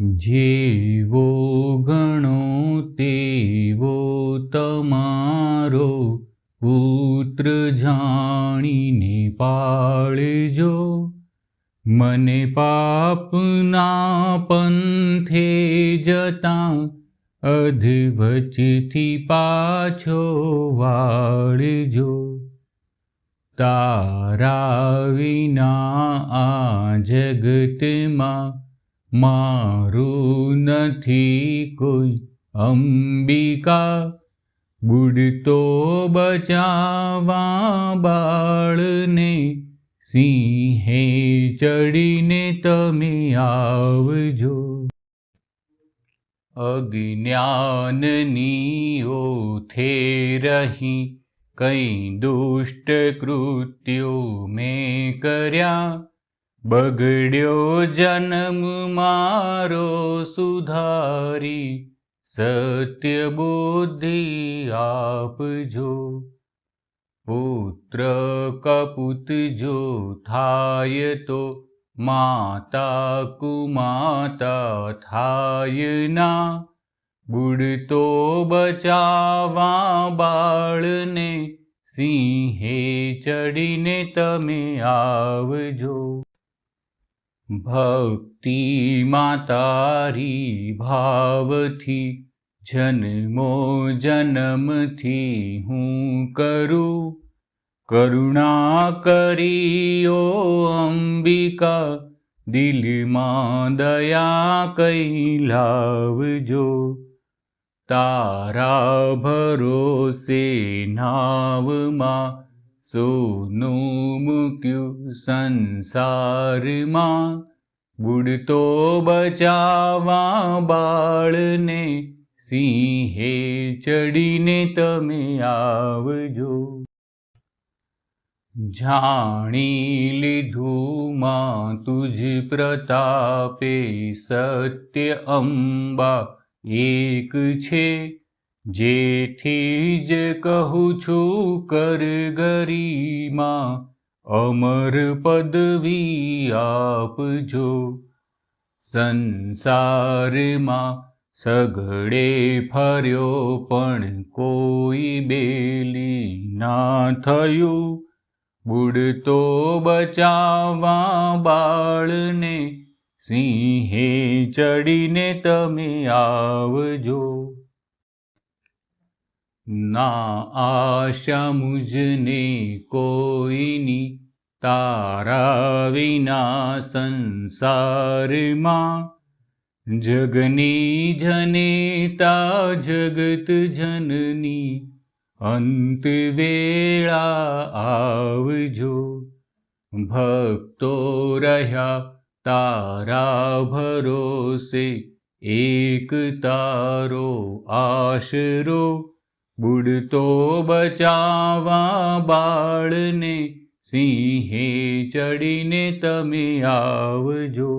જેવો ગણો તેવો તમારો પુત્ર જાણીને પાળજો. મને પાપના પંથે જતાં અધવચથી પાછો વાળજો. તારા વિના આ જગતમાં મારું નથી કોઈ અંબિકા. બુડતો બચાવા બાળને, સિંહે ચડીને તમે આવજો. અજ્ઞાનની ઓથે રહી કઈ દુષ્ટ કૃત્યો મેં કર્યા. બગડ્યો જન્મ મારો સુધારી, સત્ય બુદ્ધિ આપજો. પુત્ર કપુત જો થાય તો માતા કુમાતા થાય ના. બુડતો બચાવા બાળને, સિંહે ચડીને તમે આવજો. भक्ति मातारी भावथि जन्मो जनमथि हूँ माता करुणा करियो अम्बिका दिल मा दया कैलावजो तारा भरोसे नावमा સોનું મૂક્યું સંસારમાં, બુડતો બચાવા બાળને સિંહે ચડીને તમે આવજો. જાણી લીધું માં તુજ પ્રતાપે સત્ય અંબા એક છે. જેથી જ કહું છું, કર ગરીમાં, અમર પદવી આપજો. સંસારમાં સઘળે ફર્યો, પણ કોઈ બેલી ના થયું. બુડતો બચાવા બાળને, સિંહે ચડીને તમે આવજો. ના આશા મુજને કોઈની તારા વિના સંસારમાં જગની જનેતા જગત જનની અંત વેળા આવજો ભક્તો રહ્યા તારા ભરોસે એક તારો આશરો બુડતો બચાવા બાળને સિંહે ચડીને તમે આવજો.